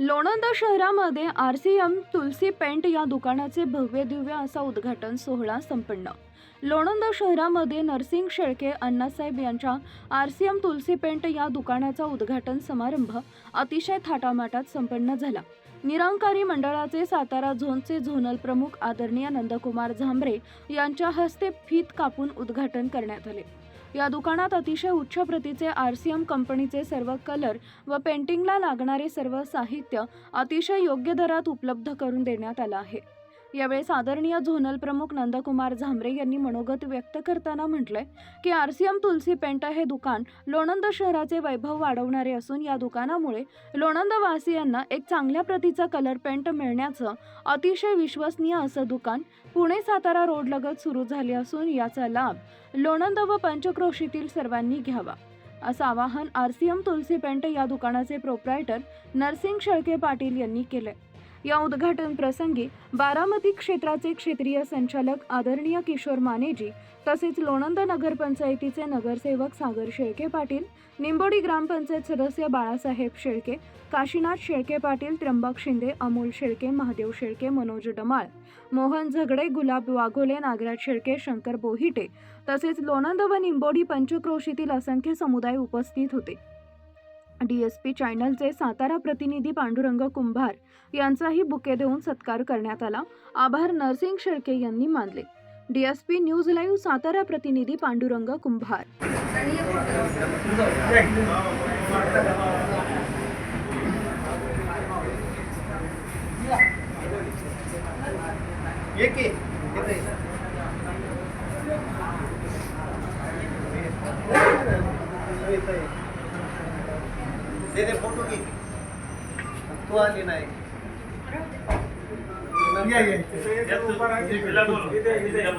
लोणंद शहरामध्ये R C M Tulsi paint या दुकानाचे भव्य दिव्य असा उद्घाटन सोहळा संपन्न. लोणंद शहरामध्ये नरसिंग शेळके अण्णासाहेब यांच्या R C M Tulsi paint या दुकानाचा उद्घाटन समारंभ अतिशय थाटामाटात संपन्न झाला. निरंकारी मंडळाचे सातारा झोनचे झोनल प्रमुख आदरणीय नंदकुमार झांबरे यांच्या हस्ते फीत कापून उद्घाटन करण्यात आले. या दुकानात अतिशय उच्च प्रतीचे आर सी एम कंपनीचे सर्व कलर व पेंटिंगला लागणारे सर्व साहित्य अतिशय योग्य दरात उपलब्ध करून देण्यात आलं आहे. यावेळी आदरणीय झोनल प्रमुख नंदकुमार झांबरे यांनी मनोगत व्यक्त करताना म्हटलंय की R C M Tulsi paint हे दुकान लोणंद शहराचे वैभव वाढवणारे असून या दुकानामुळे लोणंदवासियांना एक चांगल्या प्रतीचा कलर पेंट मिळण्याचं अतिशय विश्वसनीय असं दुकान पुणे सातारा रोडलगत सुरू झाले असून याचा लाभ लोणंद व पंचक्रोशीतील सर्वांनी घ्यावा. असं आवाहन R C M Tulsi paint या दुकानाचे प्रोप्रायटर नरसिंग शेळके पाटील यांनी केले या उद्घाटन प्रसंगी बारामती क्षेत्राचे क्षेत्रीय संचालक आदरणीय किशोर मानेजी तसेच लोणंद नगरपंचायतीचे नगरसेवक सागर शेळके पाटील निंबोडी ग्रामपंचायत सदस्य बाळासाहेब शेळके काशीनाथ शेळके पाटील त्र्यंबक शिंदे अमोल शेळके महादेव शेळके मनोज डमाळ मोहन झगडे गुलाब वाघोले नागराज शेळके शंकर बोहिटे तसेच लोणंद व निंबोडी पंचक्रोशीतील असंख्य समुदाय उपस्थित होते. डी एस पी चॅनलचे सातारा प्रतिनिधी पांडुरंग कुंभार यांचाही बुके देऊन सत्कार करण्यात आला. आभार नरसिंग शेळके यांनी मानले. D S news live Satara प्रतिनिधी पांडुरंग कुंभार. दे दे फोटो की तू आली नाही. या या.